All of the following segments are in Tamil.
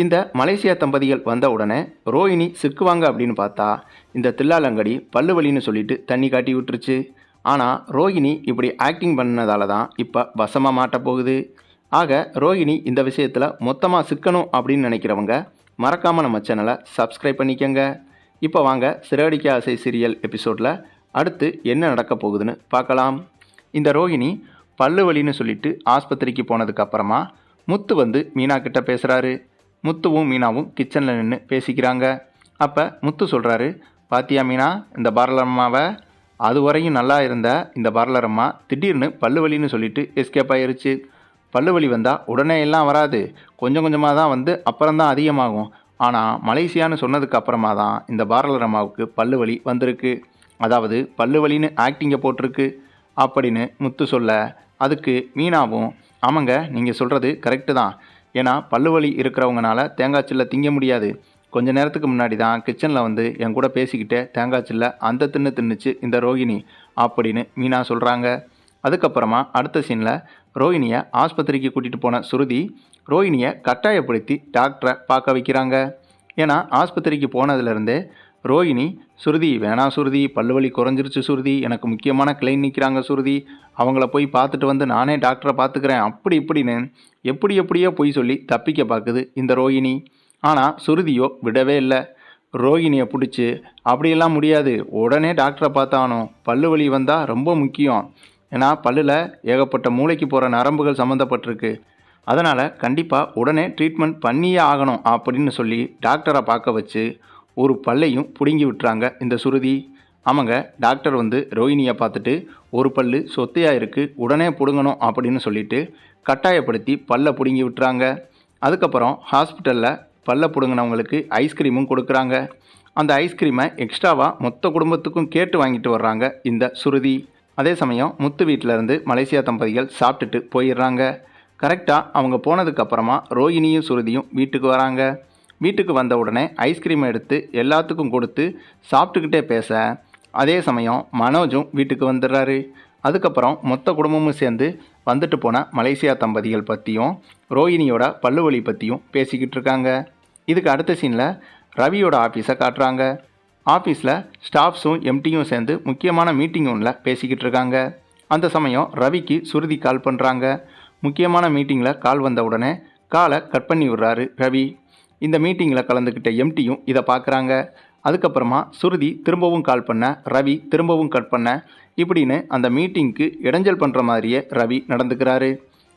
இந்த மலேசியா தம்பதிகள் வந்த உடனே ரோஹிணி சிக்குவாங்க அப்படின்னு பார்த்தா இந்த தில்லாலங்கடி பல்லு வலின்னு சொல்லிட்டு தண்ணி காட்டி விட்டுருச்சு. ஆனால் ரோஹிணி இப்படி ஆக்டிங் பண்ணதால தான் இப்போ வசமாக மாட்ட போகுது. ஆக ரோஹிணி இந்த விஷயத்தில் மொத்தமாக சிக்கணும் அப்படின்னு நினைக்கிறவங்க மறக்காமல் நம்ம சேனலை சப்ஸ்கிரைப் பண்ணிக்கோங்க. இப்போ வாங்க சிறகடிக்க ஆசை சீரியல் எபிசோடில் அடுத்து என்ன நடக்க போகுதுன்னு பார்க்கலாம். இந்த ரோஹிணி பல்லு வலின்னு சொல்லிட்டு ஆஸ்பத்திரிக்கு போனதுக்கப்புறமா முத்து வந்து மீனா கிட்ட பேசுகிறாரு முத்துவும் மீனாவும் கிச்சனில் நின்று பேசிக்கிறாங்க. அப்போ முத்து சொல்கிறாரு பாத்தியா மீனா இந்த பாரலம்மாவை அது வரையும் நல்லா இருந்த இந்த பார்லரம்மா திடீர்னு பல்லு வலின்னு சொல்லிட்டு எஸ்கேப் ஆயிருச்சு. பல்லு வலி வந்தால் உடனே எல்லாம் வராது. கொஞ்சம் கொஞ்சமாக தான் வந்து அப்புறம் தான் அதிகமாகும். ஆனால் மலேசியான்னு சொன்னதுக்கு அப்புறமா தான் இந்த பாரலரம்மாவுக்கு பல்லு வலி வந்திருக்கு. அதாவது பல்லு வலின்னு ஆக்டிங்கை போட்டிருக்கு. அப்படின்னு முத்து சொல்ல அதுக்கு மீனாவும் ஆமாங்க நீங்கள் சொல்கிறது கரெக்டு தான். ஏன்னா பல்லுவலி இருக்கிறவங்கனால தேங்காய் சில்லை திங்க முடியாது. கொஞ்ச நேரத்துக்கு முன்னாடி தான் கிச்சனில் வந்து என் கூட பேசிக்கிட்டே தேங்காய் சில்லை அந்த தின்னு தின்னுச்சு இந்த ரோகிணி அப்படின்னு மீனா சொல்கிறாங்க அதுக்கப்புறமா அடுத்த சீனில் ரோஹிணியை ஆஸ்பத்திரிக்கு கூட்டிகிட்டு போன சுருதி ரோஹிணியை கட்டாயப்படுத்தி டாக்டரை பார்க்க வைக்கிறாங்க. ஏன்னா ஆஸ்பத்திரிக்கு போனதுலேருந்தே ரோஹிணி சுருதி வேணா சுருதி பல்லுவலி குறைஞ்சிருச்சு சுருதி எனக்கு முக்கியமான கிளைன் நிற்கிறாங்க சுருதி அவங்கள போய் பார்த்துட்டு வந்து நானே டாக்டரை பார்த்துக்கிறேன் அப்படி இப்படின்னு எப்படி எப்படியோ பொய் சொல்லி தப்பிக்க பார்க்குது இந்த ரோஹிணி ஆனால் சுருதியோ விடவே இல்லை. ரோகிணியை பிடிச்சி அப்படியெல்லாம் முடியாது உடனே டாக்டரை பார்த்தானோ பல்லு வலி வந்தால் ரொம்ப முக்கியம். ஏன்னா பல்லில் ஏகப்பட்ட மூளைக்கு போகிற நரம்புகள் சம்மந்தப்பட்டிருக்கு அதனால் கண்டிப்பாக உடனே ட்ரீட்மெண்ட் பண்ணியே ஆகணும் அப்படின்னு சொல்லி டாக்டரை பார்க்க வச்சு ஒரு பல்லையும் பிடுங்கி விட்டுறாங்க இந்த சுருதி. ஆமாங்க டாக்டர் வந்து ரோஹிணியை பார்த்துட்டு ஒரு பல்லு சொத்தையாக இருக்குது உடனே பிடுங்கணும் அப்படின்னு சொல்லிட்டு கட்டாயப்படுத்தி பல்லை பிடுங்கி விட்டுறாங்க. அதுக்கப்புறம் ஹாஸ்பிட்டலில் பல்ல பிடுங்கினவங்களுக்கு ஐஸ்கிரீமும் கொடுக்குறாங்க. அந்த ஐஸ்கிரீமை எக்ஸ்ட்ராவாக மொத்த குடும்பத்துக்கும் கேட்டு வாங்கிட்டு வர்றாங்க இந்த சுருதி. அதே சமயம் முத்து வீட்டில் இருந்து மலேசியா தம்பதிகள் சாப்பிட்டுட்டு போயிடுறாங்க. கரெக்டாக அவங்க போனதுக்கப்புறமா ரோஹிணியும் சுருதியும் வீட்டுக்கு வராங்க. வீட்டுக்கு வந்த உடனே ஐஸ்கிரீம் எடுத்து எல்லாத்துக்கும் கொடுத்து சாப்பிட்டுக்கிட்டே பேச. அதே சமயம் மனோஜும் வீட்டுக்கு வந்துடுறாரு. அதுக்கப்புறம் மொத்த குடும்பமும் சேர்ந்து வந்துட்டு போன மலேசியா தம்பதிகள் பற்றியும் ரோஹிணியோட பல்லுவலி பற்றியும் பேசிக்கிட்டு இருக்காங்க. இதுக்கு அடுத்த சீனில் ரவியோட ஆஃபீஸை காட்டுறாங்க. ஆஃபீஸில் ஸ்டாஃப்ஸும் எம்டியும் சேர்ந்து முக்கியமான மீட்டிங் ஒன்றில் பேசிக்கிட்டு இருக்காங்க. அந்த சமயம் ரவிக்கு சுருதி கால் பண்ணுறாங்க முக்கியமான மீட்டிங்கில் கால் வந்த உடனே காலை கட் பண்ணி விடுறாரு ரவி. இந்த மீட்டிங்கில் கலந்துக்கிட்ட எம்டியும் இதை பார்க்குறாங்க அதுக்கப்புறமா சுருதி திரும்பவும் கால் பண்ண ரவி திரும்பவும் கட் பண்ண. இப்படின்னு அந்த மீட்டிங்க்கு இடைஞ்சல் பண்ணுற மாதிரியே ரவி நடந்துக்கிறாரு.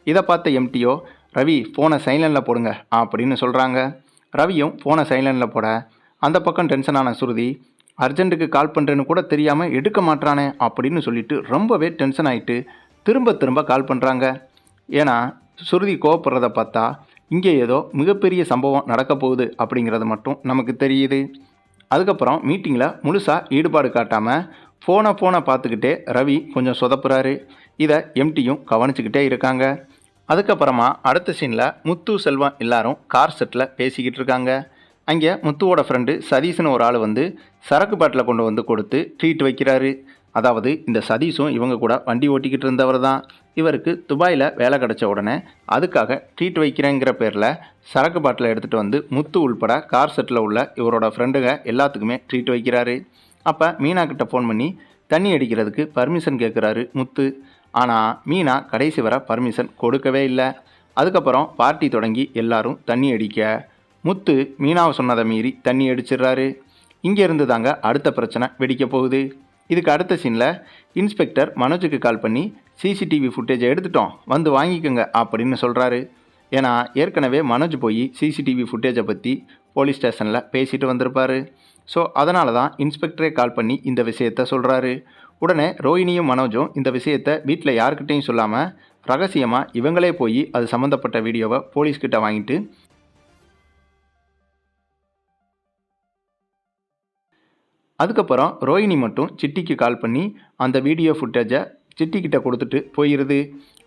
இதை பார்த்த எம்டிஓ ரவி ஃபோனை சைலண்டில் போடுங்க அப்படின்னு சொல்கிறாங்க ரவியும் ஃபோனை சைலண்டில் போட அந்த பக்கம் டென்ஷனான சுருதி அர்ஜென்ட்டுக்கு கால் பண்ணுறேன்னு கூட தெரியாமல் எடுக்க மாட்றானே அப்படின்னு சொல்லிட்டு ரொம்பவே டென்ஷன் ஆகிட்டு திரும்ப திரும்ப கால் பண்ணுறாங்க ஏன்னா சுருதி கோவப்படுறத பார்த்தா இங்கே ஏதோ மிகப்பெரிய சம்பவம் நடக்க போகுது அப்படிங்கிறது மட்டும் நமக்கு தெரியுது. அதுக்கப்புறம் மீட்டிங்கில் முழுசாக ஈடுபாடு காட்டாமல் ஃபோனை ஃபோனை பார்த்துக்கிட்டே ரவி கொஞ்சம் சொதப்புறாரு. இதை எம்டியும் கவனிச்சுக்கிட்டே இருக்காங்க. அதுக்கப்புறமா அடுத்த சீனில் முத்து செல்வம் எல்லாரும் கார் செட்டில் பேசிக்கிட்டு இருக்காங்க. அங்கே முத்துவோட ஃப்ரெண்டு சதீஷ்னு ஒரு ஆள் வந்து சரக்கு பாட்டில் கொண்டு வந்து கொடுத்து ட்ரீட் வைக்கிறாரு. அதாவது இந்த சதீஷும் இவங்க கூட வண்டி ஓட்டிக்கிட்டு இருந்தவர் தான் இவருக்கு துபாயில் வேலை கிடச்ச உடனே அதுக்காக ட்ரீட் வைக்கிறேங்கிற பேரில் சரக்கு பாட்டில் எடுத்துகிட்டு வந்து முத்து உள்பட கார் செட்டில் உள்ள இவரோட ஃப்ரெண்டுங்க எல்லாத்துக்குமே ட்ரீட் வைக்கிறாரு. அப்போ மீனா கிட்ட ஃபோன் பண்ணி தண்ணி அடிக்கிறதுக்கு பர்மிஷன் கேட்குறாரு முத்து. ஆனால் மீனா கடைசி வர பர்மிஷன் கொடுக்கவே இல்லை. அதுக்கப்புறம் பார்ட்டி தொடங்கி எல்லாரும் தண்ணி அடிக்க. முத்து மீனாவை சொன்னதை மீறி தண்ணி அடிச்சிடுறாரு. இங்கேருந்து தாங்க அடுத்த பிரச்சனை வெடிக்க போகுது. இதுக்கு அடுத்த சீனில் இன்ஸ்பெக்டர் மனோஜுக்கு கால் பண்ணி சிசிடிவி ஃபுட்டேஜை எடுத்துட்டோம் வந்து வாங்கிக்கோங்க அப்படின்னு சொல்கிறாரு ஏன்னா ஏற்கனவே மனோஜ் போய் சிசிடிவி ஃபுட்டேஜை பற்றி போலீஸ் ஸ்டேஷனில் பேசிட்டு வந்திருப்பாரு. ஸோ அதனால தான் இன்ஸ்பெக்டரே கால் பண்ணி இந்த விஷயத்த சொல்கிறாரு உடனே ரோஹிணியும் மனோஜும் இந்த விஷயத்த வீட்டில் யாருக்கிட்டேயும் சொல்லாமல் ரகசியமாக இவங்களே போய் அது சம்மந்தப்பட்ட வீடியோவை போலீஸ்கிட்ட வாங்கிட்டு அதுக்கப்புறம் ரோஹிணி மட்டும் சிட்டிக்கு கால் பண்ணி அந்த வீடியோ ஃபுட்டேஜை சிட்டிக்கிட்ட கொடுத்துட்டு போயிடுது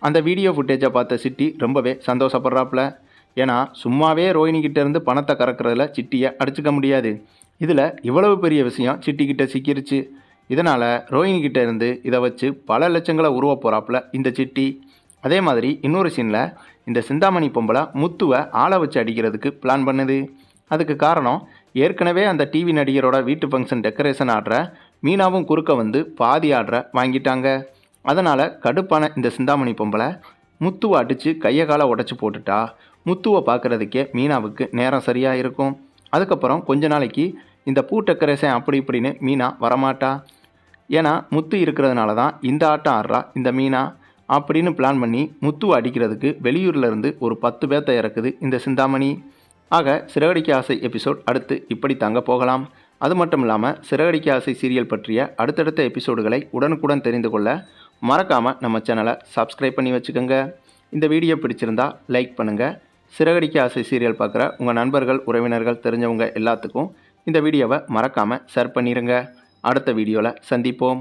அந்த வீடியோ ஃபுட்டேஜை பார்த்த சிட்டி ரொம்பவே சந்தோஷப்படுறாப்புல. ஏன்னா சும்மாவே ரோஹிணிக்கிட்டேருந்து இருந்து பணத்தை கறக்கிறதுல சிட்டியை அடிச்சுக்க முடியாது. இதில் இவ்வளவு பெரிய விஷயம் சிட்டிக்கிட்ட சிக்கிருச்சு. இதனால் ரோஹிணிக்கிட்ட இருந்து இதை வச்சு பல லட்சங்களை உருவ போகிறாப்புல இந்த சிட்டி. அதே மாதிரி இன்னொரு சீனில் இந்த சிந்தாமணி பொம்பளை முத்துவை ஆளை வச்சு அடிக்கிறதுக்கு பிளான் பண்ணுது. அதுக்கு காரணம் ஏற்கனவே அந்த டிவி நடிகரோட வீட்டு ஃபங்க்ஷன் டெக்கரேஷன் ஆடுற மீனாவும் குறுக்க வந்து பாதி ஆடுற வாங்கிட்டாங்க. அதனால் கடுப்பான இந்த சிந்தாமணி பொம்பளை முத்துவை அடித்து கையை காலை உடச்சி போட்டுட்டா. முத்துவை பார்க்குறதுக்கே மீனாவுக்கு நேரம் சரியாக இருக்கும். அதுக்கப்புறம் கொஞ்ச நாளைக்கு இந்த பூ டெக்கரேஷன் அப்படி இப்படின்னு மீனா வரமாட்டா. ஏன்னா முத்து இருக்கிறதுனால தான் இந்த ஆட்டம் ஆடுறா இந்த மீனா அப்படின்னு பிளான் பண்ணி முத்துவை அடிக்கிறதுக்கு வெளியூர்ல இருந்து ஒரு பத்து பேர்த்த இறக்குது இந்த சிந்தாமணி. ஆக சிறகடிக்க ஆசை எபிசோட் அடுத்து இப்படி தாங்க போகலாம். அது மட்டும் இல்லாமல் சிறகடிக்க ஆசை சீரியல் பற்றிய அடுத்தடுத்த எபிசோடுகளை உடனுக்குடன் தெரிந்து கொள்ள மறக்காமல் நம்ம சேனலை சப்ஸ்கிரைப் பண்ணி வச்சுக்கோங்க. இந்த வீடியோ பிடிச்சிருந்தா லைக் பண்ணுங்கள் சிறகடிக்க ஆசை சீரியல் பார்க்குற உங்கள் நண்பர்கள் உறவினர்கள் தெரிஞ்சவங்க எல்லாத்துக்கும் இந்த வீடியோவை மறக்காமல் ஷேர் பண்ணிடுங்க அடுத்த வீடியோவில் சந்திப்போம்.